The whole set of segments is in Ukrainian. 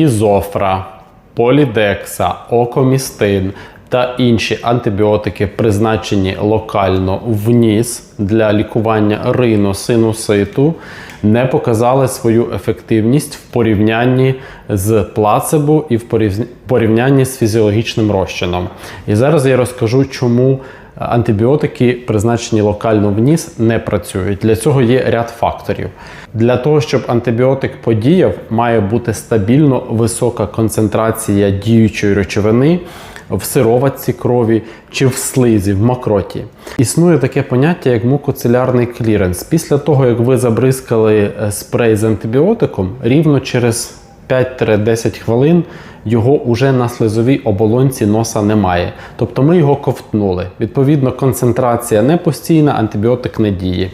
ізофра, полідекса, окомістин та інші антибіотики, призначені локально в ніс для лікування риносинуситу, не показали свою ефективність в порівнянні з плацебо і в порівнянні з фізіологічним розчином. І зараз я розкажу, чому антибіотики, призначені локально в ніс, не працюють. Для цього є ряд факторів. Для того, щоб антибіотик подіяв, має бути стабільно висока концентрація діючої речовини в сироватці крові чи в слизі, в мокроті. Існує таке поняття, як мукоцелярний кліренс. Після того, як ви забризкали е, спрей з антибіотиком, рівно через 5-10 хвилин його уже на слизовій оболонці носа немає. Тобто ми його ковтнули. Відповідно, концентрація не постійна, антибіотик не діє.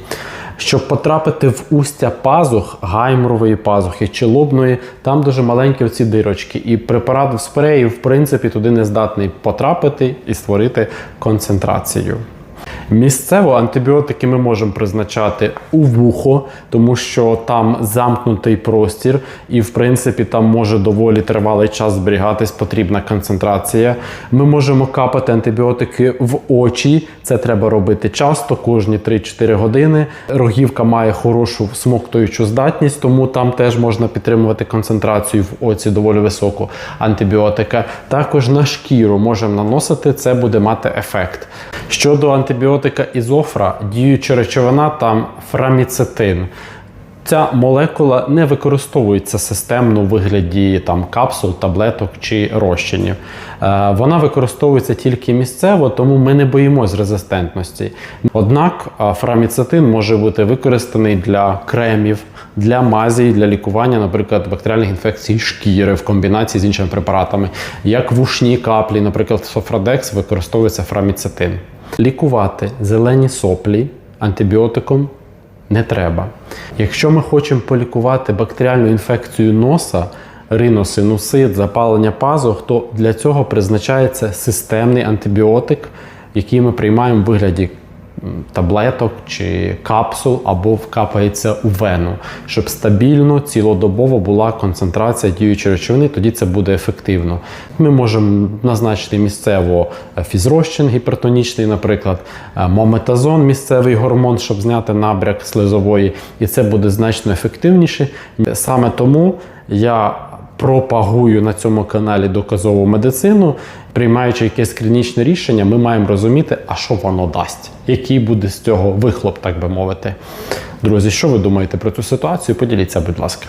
Щоб потрапити в устя пазух, гайморової пазухи чи лобної, там дуже маленькі оці дирочки. І препарат в спреї, в принципі, туди не здатний потрапити і створити концентрацію. Місцево антибіотики ми можемо призначати у вухо, тому що там замкнутий простір, і в принципі там може доволі тривалий час зберігатись потрібна концентрація. Ми можемо капати антибіотики в очі. Це треба робити часто, кожні 3-4 години. Рогівка має хорошу смоктуючу здатність, тому там теж можна підтримувати концентрацію в оці доволі високу антибіотика. Також на шкіру можемо наносити, це буде мати ефект. Щодо антибіотика ізофра, діюча речовина там фраміцетин. Ця молекула не використовується системно у вигляді там, капсул, таблеток чи розчинів. Е, вона використовується тільки місцево, тому ми не боїмось резистентності. Однак е, фраміцетин може бути використаний для кремів, для мазі, для лікування, наприклад, бактеріальних інфекцій шкіри в комбінації з іншими препаратами, як вушні каплі, наприклад, софрадекс використовується фраміцетин. Лікувати зелені соплі антибіотиком не треба. Якщо ми хочемо полікувати бактеріальну інфекцію носа, риносинусит, запалення пазух, то для цього призначається системний антибіотик, який ми приймаємо в вигляді таблеток чи капсул або вкапається у вену, щоб стабільно, цілодобово була концентрація діючої речовини, тоді це буде ефективно. Ми можемо назначити місцево е, фізрозчин гіпертонічний, наприклад, е, мометазон, місцевий гормон, щоб зняти набряк слизової, і це буде значно ефективніше. Саме тому я пропагую на цьому каналі доказову медицину. Приймаючи якесь клінічне рішення, ми маємо розуміти, а що воно дасть, який буде з цього вихлоп, так би мовити. Друзі, що ви думаєте про цю ситуацію? Поділіться, будь ласка.